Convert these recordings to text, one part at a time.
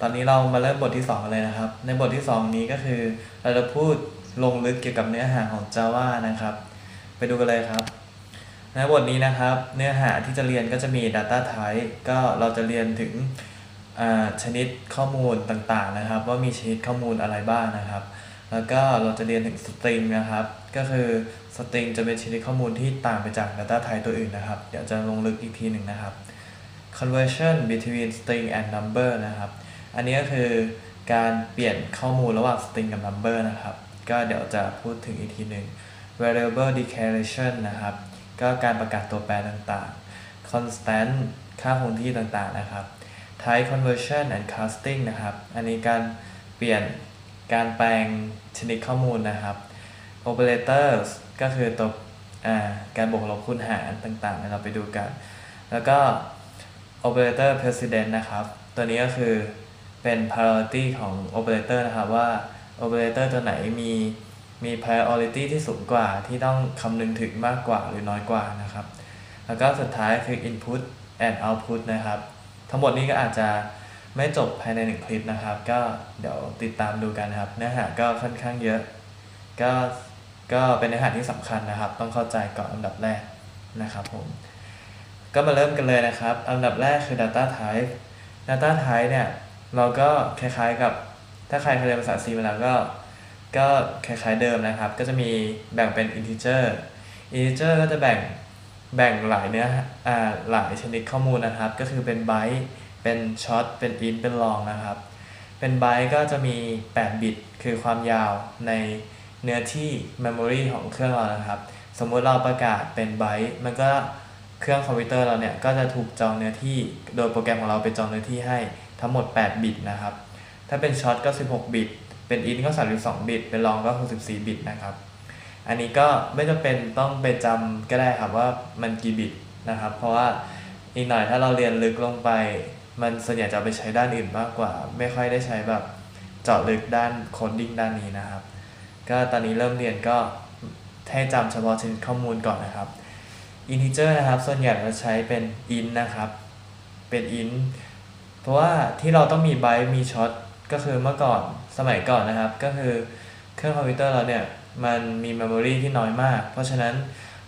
ตอนนี้เรามาเริ่มบทที่2กันเลยนะครับ ในบทที่ 2 นี้ก็คือเราจะพูดลงลึกเกี่ยวกับเนื้อหาของ Java นะครับ ไปดูกันเลยครับ ในบทนี้นะครับ เนื้อหาที่จะเรียนก็จะมี Data Type ก็เราจะเรียนถึงชนิดข้อมูลต่างๆนะครับ ว่ามีชนิดข้อมูลอะไรบ้างนะครับ แล้วก็เราจะเรียนถึง String นะครับ ก็คือ String จะเป็นชนิดข้อมูลที่ต่างไปจาก Data Type ตัวอื่นนะครับ เดี๋ยวจะลงลึกอีกทีหนึ่งนะครับ conversion between string and number นะครับ อันนี้ก็คือการเปลี่ยนข้อมูลระหว่าง string กับ number นะครับ ก็เดี๋ยวจะพูดถึงอีกทีหนึ่ง variable declaration นะครับ ก็การประกาศตัวแปรต่างๆ constant ค่าคงที่ต่างๆนะครับ type conversion and casting นะครับ อันนี้การเปลี่ยนการแปลงชนิดข้อมูลนะครับ operators ก็คือตัวการบวกลบคูณหารต่างๆ เราไปดูกัน แล้วก็ operator precedent นะครับ ตัวนี้ก็คือ เป็น priority ของ operator นะครับว่า operator ตัวไหนมีมี priority ที่สูงกว่าที่ต้องคำนึงถึงมากกว่าหรือน้อยกว่านะครับ แล้วก็สุดท้ายคือ input and output นะครับ ทั้งหมดนี้ก็อาจจะไม่จบภายในหนึ่งคลิปนะครับ ก็เดี๋ยวติดตามดูกันนะครับ เนื้อหาก็ค่อนข้างเยอะ ก็ก็เป็นเนื้อหาที่สำคัญนะครับ ต้องเข้าใจก่อนอันดับแรกนะครับผม ก็มาเริ่มกันเลยนะครับ อันดับแรกคือ data type data type เนี่ย เราก็คล้ายๆกับถ้าใครเคยเรียนภาษา C มาแล้วก็ ก็คล้ายๆเดิมนะครับ ก็จะมีแบ่งเป็น integer integer ก็จะแบ่งแบ่งหลายเนื้ออ่าหลายชนิดข้อมูลนะครับ ก็คือเป็น byte เป็น short เป็น int เป็น long นะครับ เป็น byte ก็จะมี 8 บิต คือความยาวในเนื้อที่ memory ของเครื่องเรานะครับ สมมุติเราประกาศเป็น byte มันก็เครื่องคอมพิวเตอร์เราเนี่ยก็จะถูกจองเนื้อที่ โดยโปรแกรมของเราไปจองเนื้อที่ให้ ทั้งหมด 8 บิตนะครับ ถ้าเป็นช็อตก็ 16 บิต เป็นอินก็ 32 บิต เป็นลองก็ 64 บิตนะครับ อันนี้ก็ไม่จำเป็นต้องไปจำก็ได้ครับว่ามันกี่บิตนะครับ เพราะว่าอีกหน่อยถ้าเราเรียนลึกลงไป มันส่วนใหญ่จะไปใช้ด้านอื่นมากกว่า ไม่ค่อยได้ใช้แบบเจาะลึกด้านโคดดิ้งด้านนี้นะครับ ก็ตอนนี้เริ่มเรียนก็ให้จำเฉพาะชนิดข้อมูลก่อนนะครับ integer นะครับ ส่วนใหญ่เราใช้เป็น int นะครับ เป็น int เพราะว่าที่เราต้องมี byte มี short ก็คือเมื่อก่อนสมัยก่อนนะครับ ก็คือเครื่องคอมพิวเตอร์เราเนี่ยมันมี memory ที่น้อยมาก เพราะฉะนั้น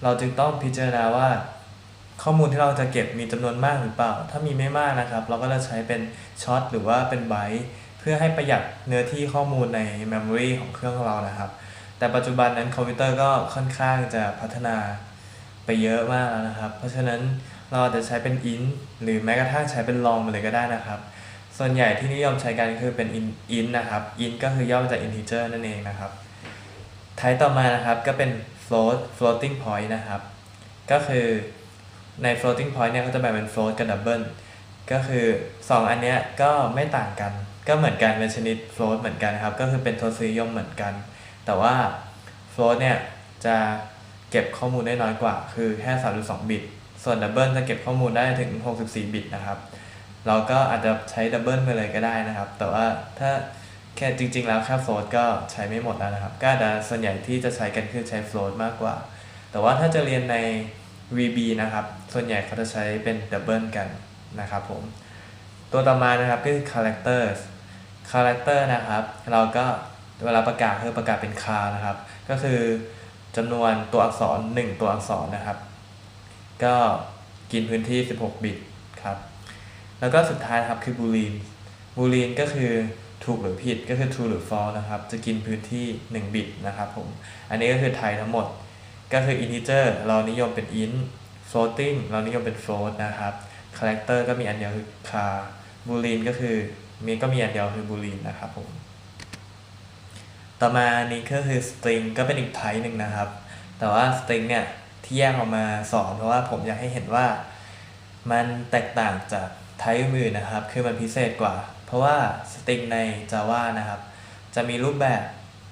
เราจึงต้องพิจารณาว่า ข้อมูลที่เราจะเก็บมีจำนวนมากหรือเปล่า ถ้ามีไม่มากนะครับ เราก็จะใช้เป็น short หรือว่าเป็น byte เพื่อให้ประหยัดเนื้อที่ข้อมูลใน memory ของเครื่องเรานะครับ แต่ปัจจุบันนั้นคอมพิวเตอร์ก็ค่อนข้างจะพัฒนาไปเยอะมากแล้วนะครับ เพราะฉะนั้น เราอาจจะใช้เป็น int หรือแม้กระทั่งใช้เป็น long มาเลยก็ได้นะครับ ส่วนใหญ่ที่นิยมใช้กันคือเป็น int นะครับ int ก็คือย่อมาจาก integer นั่นเองนะครับไทป์ต่อมานะครับก็เป็น float floating point นะครับ ก็คือใน floating point เนี่ยเขาจะแบ่งเป็น float กับ double ก็คือ 2 อันเนี้ยก็ไม่ต่างกัน ก็เหมือนกันเป็นชนิด float เหมือนกันครับ ก็คือเป็นทศนิยมเหมือนกัน แต่ว่า float เนี่ยจะเก็บข้อมูลได้น้อยกว่า คือแค่32บิต ส่วน double จะเก็บข้อมูลได้ถึง 64 บิตนะครับ เราก็อาจจะใช้ double ไปเลยก็ได้นะครับ แต่ว่าถ้าแค่จริง ๆ แล้วแค่ float ก็ใช้ไม่หมดแล้วนะครับ ก็อาจะส่วนใหญ่ที่จะใช้กันคือใช้ float มากกว่า แต่ว่าถ้าจะเรียนใน VB นะครับ ส่วนใหญ่เขาจะใช้เป็น double กันนะครับผม ตัวต่อมานะครับก็คือ characters character นะครับ เราก็เวลาประกาศคือประกาศเป็น char นะครับ ก็คือจำนวนตัวอักษร 1 ตัวอักษรนะครับ ก็กินพื้นที่ 16 บิตครับ แล้วก็สุดท้ายครับคือ boolean boolean ก็คือถูกหรือผิดก็คือ true หรือ false นะครับ จะกินพื้นที่ 1 บิตนะครับผม อันนี้ก็คือไทยทั้งหมด ก็คือ integer เรานิยมเป็น int floating เรานิยมเป็น float นะครับ character ก็มีอันเดียวคือ char boolean ก็คือมีก็มีอันเดียวคือ boolean นะครับผม ต่อมานี้ก็คือ string ก็เป็นอีกไทป์หนึ่งนะครับ แต่ว่า string เนี่ย แยกออกมาสอนเพราะว่าผมอยากให้เห็นว่า มันแตกต่างจากไทป์อื่นนะครับ คือมันพิเศษกว่า เพราะว่า string ใน Java นะครับ จะมีรูปแบบ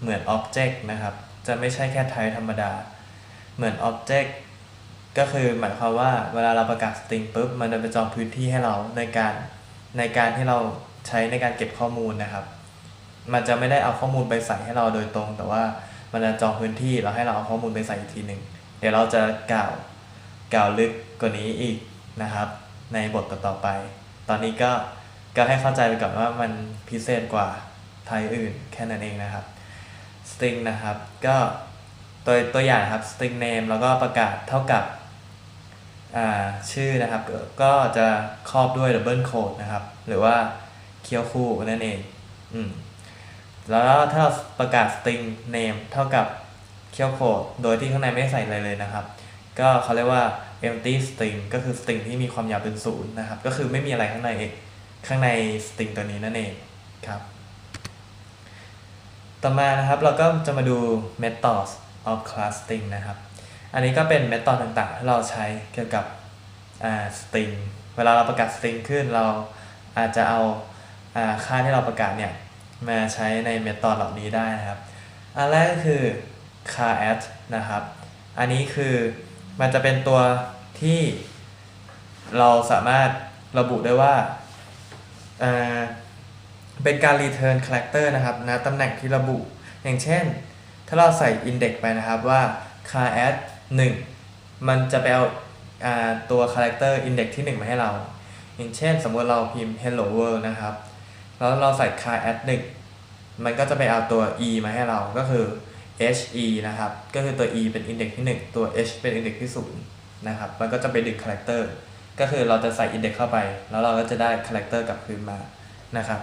เหมือน object นะครับ จะไม่ใช่แค่ไทป์ธรรมดา เหมือน object ก็คือหมายความว่าเวลาเราประกาศ string ปุ๊บ มันจะไปจองพื้นที่ให้เราในการในการที่เราใช้ในการเก็บข้อมูลนะครับ มันจะไม่ได้เอาข้อมูลไปใส่ให้เราโดยตรง แต่ว่ามันจะจองพื้นที่แล้วให้เราเอาข้อมูลไปใส่อีกทีหนึ่ง เดี๋ยวเราจะกล่าวกล่าวลึกกว่านี้อีกนะครับ ในบทต่อๆไป ตอนนี้ก็ก็ให้เข้าใจไปก่อนว่ามันพิเศษกว่าไทยอื่นแค่นั้นเองนะครับ string นะครับ ก็ตัวตัวอย่างครับ string name แล้วก็ประกาศเท่ากับอ่าชื่อนะครับ ก็จะครอบด้วย double quote นะครับ หรือว่าเคียวคู่นั่นเอง อืมแล้วถ้าประกาศ string name เท่ากับ เคี่ยวโคดโดยที่ข้างในไม่ใส่อะไรเลยนะครับ ก็เขาเรียกว่า empty string ก็คือ string ที่มีความยาวเป็นศูนย์นะครับ ก็คือไม่มีอะไรข้างในเองข้างใน string ตัวนี้นั่นเองครับ ต่อมานะครับเราก็จะมาดู methods of class string นะครับ อันนี้ก็เป็น method ต่างๆ ที่เราใช้เกี่ยวกับ string เวลาเราประกาศ string ขึ้นเราอาจจะเอาอาค่าที่เราประกาศเนี่ยมาใช้ใน method เหล่านี้ได้นะครับ อันแรกก็คือ car add นะครับ อันนี้คือมันจะเป็นตัวที่เราสามารถระบุได้ว่าเป็นการ return character นะครับนะตำแหน่งที่ระบุ อย่างเช่น ถ้าเราใส่ index ไปนะครับว่า car ad 1มันจะไปเอาอ่าตัว character index ที่ 1 มาให้เรา อย่างเช่น สมมติเราพิมพ์ hello world นะครับ แล้วเราใส่ car ad 1มันก็จะไปเอาตัว e มาให้เราก็คือ he นะครับ ก็คือตัว e เป็น index ที่ 1 ตัว h เป็น index ที่0นะครับ มันก็จะไปดึง character ก็คือเราจะใส่ index เข้าไป แล้วเราก็จะได้ character กลับคืนมานะครับ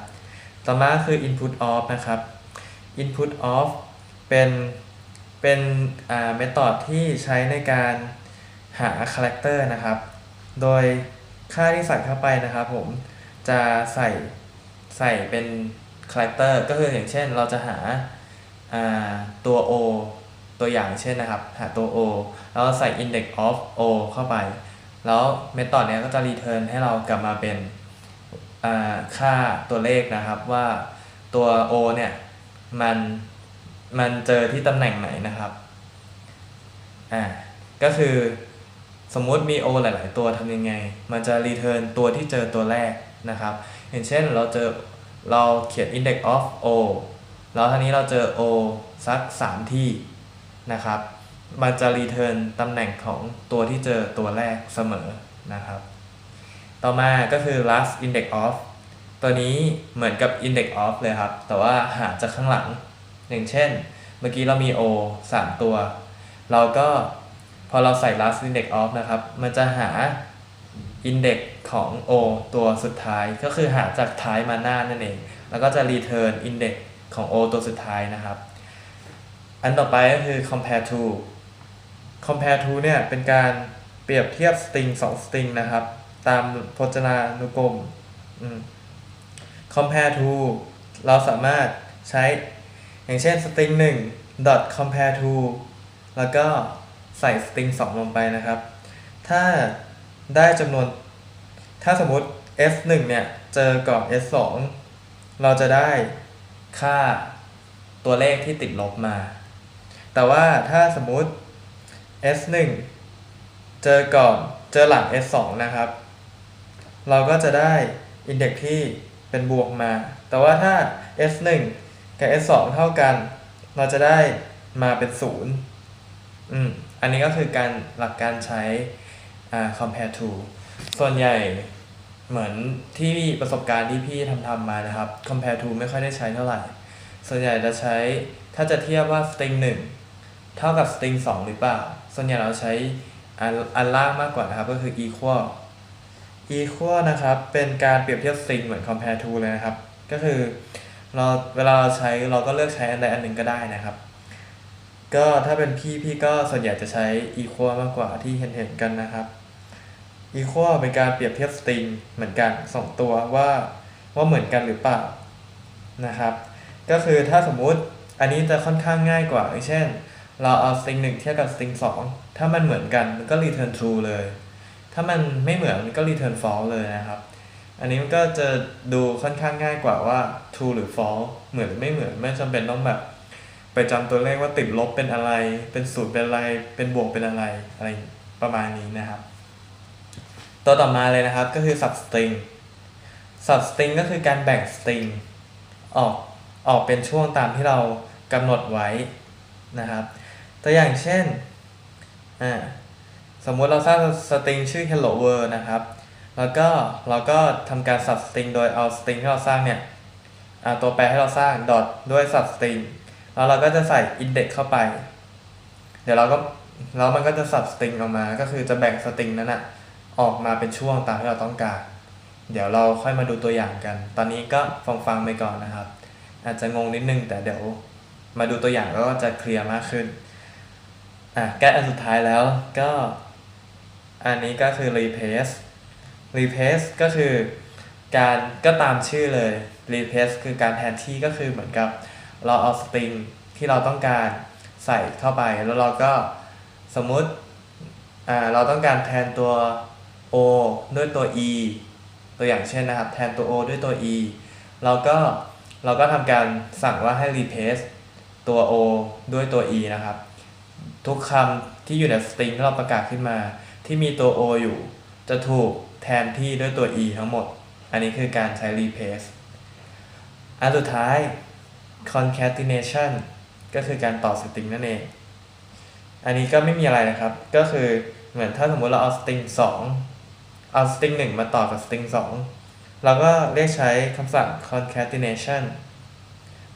ต่อมาคือ input of นะครับ input of เป็นเป็นอ่า method ที่ใช้ในการหา character นะครับ โดยค่าที่ใส่เข้าไปนะครับผมจะใส่ใส่เป็น character ก็คืออย่างเช่นเราจะหาอ่า ตัว o ตัวอย่างเช่นนะครับ หาตัว o แล้วใส่ index of o เข้าไป แล้ว method เนี้ยก็จะ return ให้เรากลับมาเป็นค่าตัวเลขนะครับว่าตัว o เนี่ยมันมันเจอที่ตำแหน่งไหนนะครับ อ่า ก็คือสมมติมี o หลาย ๆ ตัวทำยังไง มันจะ return ตัวที่เจอตัวแรกนะครับ อย่างเช่นเราเจอเราเขียน index of o แล้วทีนี้เราเจอ o สัก 3 ที่นะครับ มันจะ return ตำแหน่งของตัวที่เจอตัวแรกเสมอนะครับ ต่อมาก็คือ last index of ตัวนี้เหมือนกับ index of เลยครับ แต่ว่าหาจากข้างหลัง อย่างเช่น เมื่อกี้เรามี o 3 ตัว เราก็พอเราใส่ last index of นะครับ มันจะหา index ของ o ตัวสุดท้ายก็คือหาจากท้ายมาหน้านั่นเอง แล้วก็จะ return index ของ o ตัวสุดท้ายนะครับ อันต่อไปก็คือ compare to compare to เนี่ยเป็นการเปรียบเทียบ string 2 string นะครับ ตามพจนานุกรมม compare to เราสามารถใช้อย่างเช่น string 1 dot compare to แล้วก็ใส่ string 2ลงไปนะครับ ถ้าได้จำนวน ถ้าสมมติ s 1เนี่ย เจอกับ s 2เราจะได้ ค่าตัวเลขที่ติดลบมา แต่ว่าถ้าสมมุติ s 1 เจอก่อนเจอหลัง s 2 นะครับ เราก็จะได้ index ที่เป็นบวกมา แต่ว่าถ้า s 1 กับ s 2 เท่ากัน เราจะได้มาเป็น 0 อืม อันนี้ก็คือการหลักการใช้อ่า compare to ส่วนใหญ่ เหมือนที่ประสบการณ์ที่พี่ทำทำมานะครับ compare to ไม่ค่อยได้ใช้เท่าไหร่ ส่วนใหญ่จะใช้ถ้าจะเทียบว่า string 1 เท่ากับ string 2 หรือเปล่า ส่วนใหญ่เราใช้อันอันล่างมากกว่านะครับ ก็คือ equal equal นะครับ เป็นการเปรียบเทียบ string เหมือน compare to เลยนะครับ ก็คือเราเวลาเราใช้เราก็เลือกใช้อันใดอันหนึ่งก็ได้นะครับ ก็ถ้าเป็นพี่พี่ก็ส่วนใหญ่จะใช้ equal มากกว่าที่เห็นเห็นกันนะครับ equal เป็นการเปรียบเทียบ string เหมือนกันสองตัวว่าว่าเหมือนกันหรือเปล่านะครับ ก็คือถ้าสมมุติอันนี้จะค่อนข้างง่ายกว่าเช่น เราเอา string 1เทียบกับ string 2ถ้ามันเหมือนกันมันก็ return true เลย ถ้ามันไม่เหมือนมันก็ return false เลยนะครับ อันนี้มันก็จะดูค่อนข้างง่ายกว่าว่า true หรือ false เหมือนไม่เหมือนไม่จำเป็นต้องแบบ ไปจำตัวเลขว่าติดลบเป็นอะไร เป็นศูนย์เป็นอะไร เป็นบวกเป็นอะไรอะไรประมาณนี้นะครับ ตัวต่อมาเลยนะครับก็คือ substring substring ก็คือการแบ่ง string ออกออกเป็นช่วงตามที่เรากำหนดไว้นะครับ ตัวอย่างเช่นอ่าสมมุติเราสร้าง string ชื่อ hello world นะครับ แล้วก็เราก็ทำการ substring โดยเอา string ที่เราสร้างเนี่ยอ่าตัวแปรให้เราสร้าง dot ด้วย substring แล้วเราก็จะใส่ index เข้าไป เดี๋ยวเราก็แล้วมันก็จะ substring ออกมา ก็คือจะแบ่ง string นั้นอะ ออกมาเป็นช่วงตามที่เราต้องการ เดี๋ยวเราค่อยมาดูตัวอย่างกัน ตอนนี้ก็ฟังฟังๆไปก่อนนะครับ อาจจะงงนิดนึงแต่เดี๋ยวมาดูตัวอย่างแล้วก็จะเคลียร์มากขึ้นอะใกล้อันสุดท้ายแล้วก็ อันนี้ก็คือ replace replace ก็คือการก็ตามชื่อเลย replace คือการแทนที่ก็คือเหมือนกับเราเอา string ที่เราต้องการใส่เข้าไปแล้วเราก็สมมุติอ่าเราต้องการแทนตัว o ด้วยตัว e ตัวอย่างเช่นนะครับ แทนตัว o ด้วยตัว e เราก็เราก็ทำการสั่งว่าให้ replace ตัว o ด้วยตัว e นะครับ ทุกคำที่อยู่ใน string ที่เราประกาศขึ้นมา ที่มีตัว o อยู่ จะถูกแทนที่ด้วยตัว e ทั้งหมด อันนี้คือการใช้ replace อันสุดท้าย concatenation ก็คือการต่อ string นั่นเอง อันนี้ก็ไม่มีอะไรนะครับ ก็คือเหมือนถ้าสมมติเราเอา string 2 เอา string 1มาต่อกับ string 2เราก็เรียกใช้คำสั่ง concatenation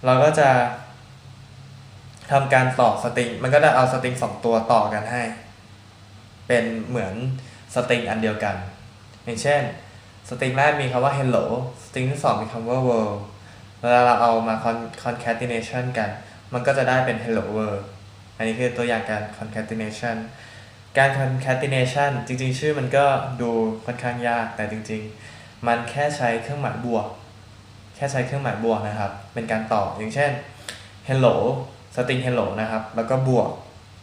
เราก็จะทำการต่อ string มันก็จะเอา string 2ตัวต่อกันให้ เป็นเหมือน string อันเดียวกัน อย่างเช่น string แรกมีคำว่า hello string ที่2มีคำว่า world เวลาเราเอามา con- concatenation กัน มันก็จะได้เป็น hello world อันนี้คือตัวอย่างการ concatenation การ concatenation จริงๆ ชื่อมันก็ดูค่อนข้างยากแต่จริง ๆ มันแค่ใช้เครื่องหมายบวก แค่ใช้เครื่องหมายบวกนะครับ เป็นการต่ออย่างเช่น hello string hello นะครับ แล้วก็บวก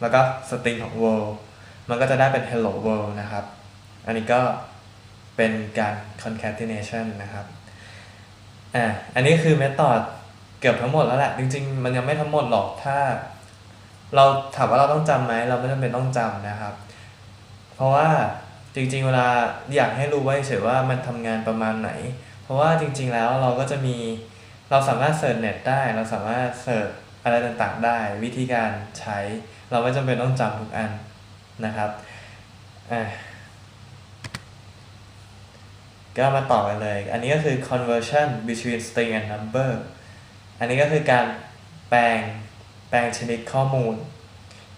แล้วก็ string ของ world มันก็จะได้เป็น hello world นะครับ อันนี้ก็เป็นการ concatenation นะครับอะอันนี้คือเมธอดเกือบทั้งหมดแล้วแหละ จริง ๆ มันยังไม่ทั้งหมดหรอกถ้า เราถามว่าเราต้องจำไหมเราไม่จำเป็นต้องจำนะครับ เพราะว่าจริง ๆ เวลาอยากให้รู้ไว้เฉยว่ามันทำงานประมาณไหน เพราะว่าจริง ๆ แล้วเราก็จะมีเราสามารถเสิร์ชเน็ตได้ เราสามารถเสิร์ชอะไรต่างๆ ได้ วิธีการใช้ เราไม่จำเป็นต้องจำทุกอันนะครับอะก็มาต่อกันเลย อันนี้ก็คือ conversion between string and number อันนี้ก็คือการแปลง แปลงชนิดข้อมูล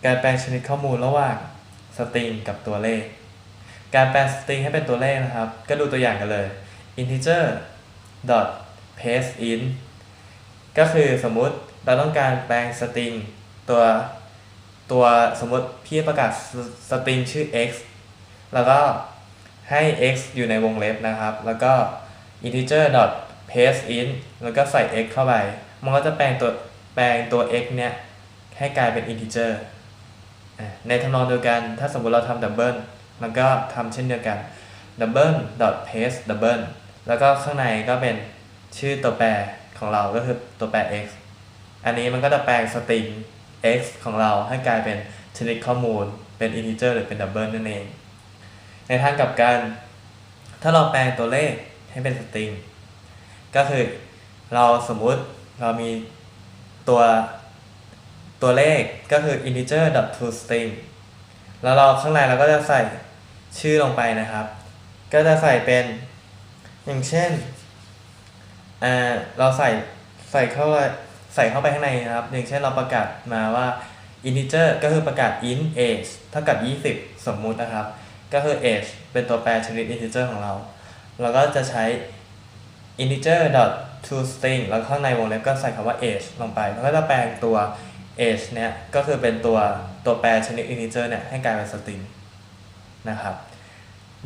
การแปลงชนิดข้อมูลระหว่าง string กับตัวเลข การแปลง string ให้เป็นตัวเลขนะครับ ก็ดูตัวอย่างกันเลย integer dot paste in ก็คือสมมุติเราต้องการแปลง string ตัวตัวสมมติพี่ประกาศ string ชื่อ x แล้วก็ให้ x อยู่ในวงเล็บนะครับ แล้วก็ integer dot paste in แล้วก็ใส่ x เข้าไป มันก็จะแปลงตัว ลงตัว x เนี่ยให้กลายเป็น integer อะในทำนองเดียวกัน ถ้าสมมติเราทำ double มันก็ทำเช่นเดียวกัน double dot paste double แล้วก็ข้างในก็เป็นชื่อตัวแปรของเราก็คือตัวแปร x อันนี้มันก็จะแปลง string x ของเราให้กลายเป็นชนิดข้อมูล เป็น integer หรือเป็น double นั่นเอง ในทางกลับกัน ถ้าเราแปลงตัวเลขให้เป็น string ก็คือเราสมมุติเรามี ตัวตัวเลขก็คือ integer dot to string แล้วเราข้างในเราก็จะใส่ชื่อลงไปนะครับ ก็จะใส่เป็น อย่างเช่นอ่าเราใส่ใส่เข้าใส่เข้าไปข้างในนะครับ อย่างเช่นเราประกาศมาว่า integer ก็คือประกาศ int age เท่ากับ 20 สมมุตินะครับ ก็คือ age เป็นตัวแปรชนิด integer ของเรา เราก็จะใช้ integer dot to string แล้วข้างในวงเล็บก็ใส่คำว่า age ลงไปแล้วก็จะแปลงตัว age เนี่ยก็คือเป็นตัวตัวแปรชนิด integer เนี่ยให้กลายเป็น string นะครับ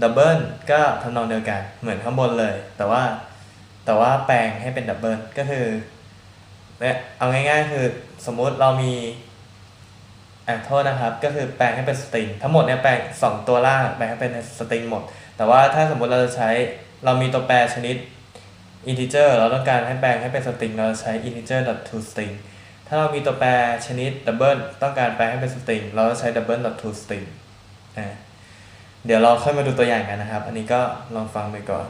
double ก็ทำนองเดียวกันเหมือนข้างบนเลย แต่ว่าแต่ว่าแปลงให้เป็น double ก็คือเนี่ยเอาง่ายๆ คือสมมุติเรามีอะโทษนะครับ ก็คือแปลงให้เป็น string ทั้งหมดเนี่ยแปลง 2 ตัวล่างแปลงให้เป็น string หมด แต่ว่าถ้าสมมุติเราจะใช้เรามีตัวแปรชนิด integer เราต้องการให้แปลงให้เป็น string เราใช้ integer dot to string ถ้าเรามีตัวแปรชนิด double ต้องการแปลงให้เป็น string เราจะใช้ double dot to string นะเดี๋ยวเราค่อยมาดูตัวอย่างกันนะครับ อันนี้ก็ลองฟังไปก่อน